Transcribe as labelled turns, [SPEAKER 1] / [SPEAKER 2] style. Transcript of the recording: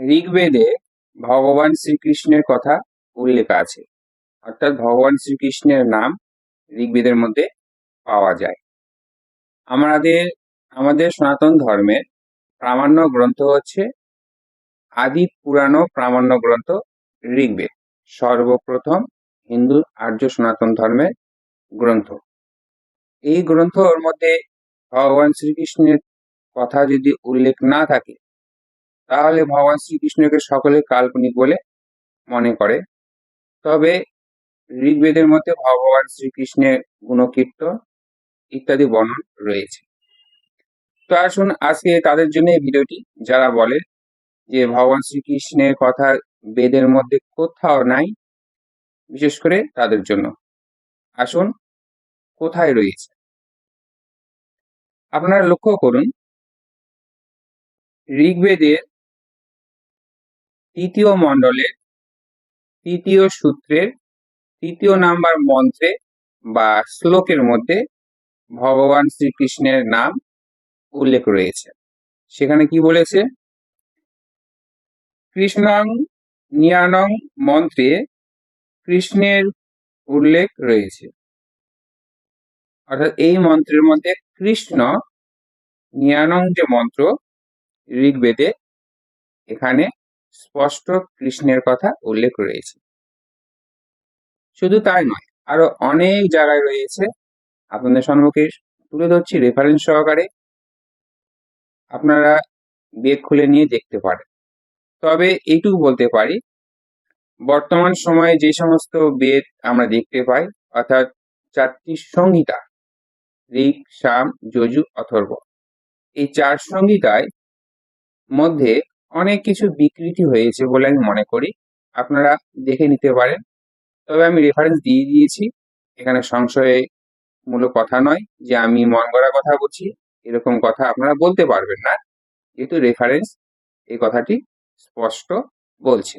[SPEAKER 1] ঋগ্বেদে ভগবান শ্রীকৃষ্ণের কথা উল্লেখ আছে। অর্থাৎ ভগবান শ্রীকৃষ্ণের নাম ঋগ্বেদের মধ্যে পাওয়া যায়। আমাদের আমাদের সনাতন ধর্মের প্রামাণ্য গ্রন্থ হচ্ছে আদি পুরানো প্রামাণ্য গ্রন্থ ঋগ্বেদ। সর্বপ্রথম হিন্দু আর্য সনাতন ধর্মের গ্রন্থ। এই গ্রন্থর মধ্যে ভগবান শ্রীকৃষ্ণের কথা যদি উল্লেখ না থাকে তাহলে ভগবান শ্রীকৃষ্ণকে সকলে কাল্পনিক বলে মনে করে। তবে ঋগ্বেদের মধ্যে ভগবান শ্রীকৃষ্ণের গুণকীর্তন ইত্যাদি বর্ণন রয়েছে। তো আসুন আজকে তাদের জন্য এই ভিডিওটি, যারা বলে যে ভগবান শ্রীকৃষ্ণের কথা বেদের মধ্যে কোথাও নাই, বিশেষ করে তাদের জন্য। আসুন, কোথায় রয়েছে? আপনারা লক্ষ্য করুন, ঋগ্বেদের তৃতীয় মণ্ডলের তৃতীয় সূত্রের, তৃতীয় নাম্বার মন্ত্রে বা শ্লোকের মধ্যে ভগবান শ্রীকৃষ্ণের নাম উল্লেখ রয়েছে। সেখানে কি বলেছে? কৃষ্ণং নিয়ানং মন্ত্রে কৃষ্ণের উল্লেখ রয়েছে। অর্থাৎ এই মন্ত্রের মধ্যে কৃষ্ণ নিয়ানং যে মন্ত্র ঋগ্বেদে এখানে স্পষ্ট কৃষ্ণের কথা উল্লেখ রয়েছে। শুধু তাই নয়, আরও অনেক জায়গায় রয়েছে। আপনাদের সম্মুখে তুলে ধরছি রেফারেন্স সহকারে। আপনারা বেদ খুলে নিয়ে দেখতে পারেন। তবে এইটুকু বলতে পারি, বর্তমান সময়ে যে সমস্ত বেদ আমরা দেখতে পাই, অর্থাৎ চারটি সংহিতা, ঋক, সাম, যজু, অথর্ব, এই চার সংহিতায় মধ্যে অনেক কিছু বিকৃতি হয়েছে বলে আমি মনে করি। আপনারা দেখে নিতে পারেন। তবে আমি রেফারেন্স দিয়ে দিয়েছি। এখানে সংশয়ে মূলক কথা নয় যে আমি মন গড়া কথা বলছি, এরকম কথা আপনারা বলতে পারবেন না। যেহেতু রেফারেন্স এই কথাটি স্পষ্ট বলছে।